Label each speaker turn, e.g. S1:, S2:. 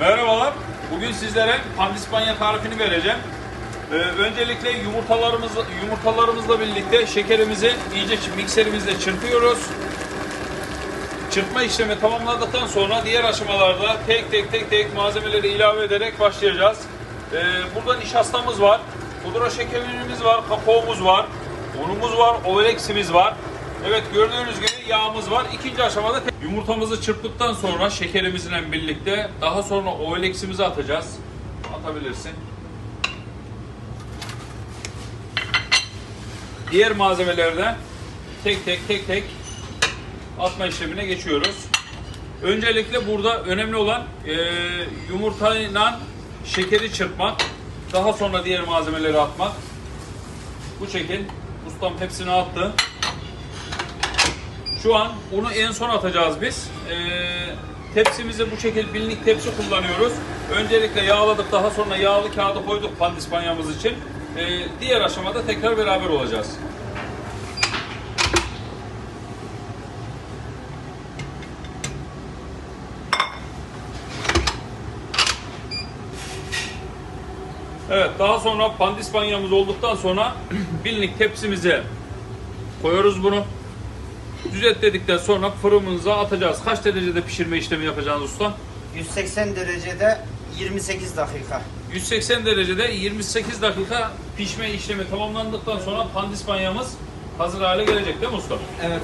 S1: Merhabalar. Bugün sizlere pandispanya tarifini vereceğim. Ee, öncelikle yumurtalarımız yumurtalarımızla birlikte şekerimizi iyice mikserimizle çırpıyoruz. Çırpma işlemi tamamladıktan sonra diğer aşamalarda tek tek tek tek malzemeleri ilave ederek başlayacağız. Ee, burada nişastamız var, pudra şekerimiz var, kakaomuz var, unumuz var, oveleximiz var. Evet gördüğünüz gibi yağımız var. İkinci aşamada yumurtamızı çırptıktan sonra şekerimizle birlikte daha sonra oveleximizi atacağız. Atabilirsin. Diğer malzemelerde tek tek tek tek atma işlemine geçiyoruz. Öncelikle burada önemli olan e, yumurtayla şekeri çırpmak. Daha sonra diğer malzemeleri atmak. Bu şekil. Ustam hepsini attı. Şu an unu en son atacağız biz. E, tepsimizi bu şekil binlik tepsi kullanıyoruz. Öncelikle yağladık daha sonra yağlı kağıdı koyduk pandispanyamız için. E, diğer aşamada tekrar beraber olacağız. Evet daha sonra pandispanyamız olduktan sonra binlik tepsimize koyuyoruz bunu. Düzelt dedikten sonra fırınımıza atacağız. Kaç derecede pişirme işlemi yapacağız usta?
S2: 180 derecede 28 dakika.
S1: 180 derecede 28 dakika pişme işlemi tamamlandıktan sonra pandispanyamız hazır hale gelecek değil mi usta?
S2: Evet.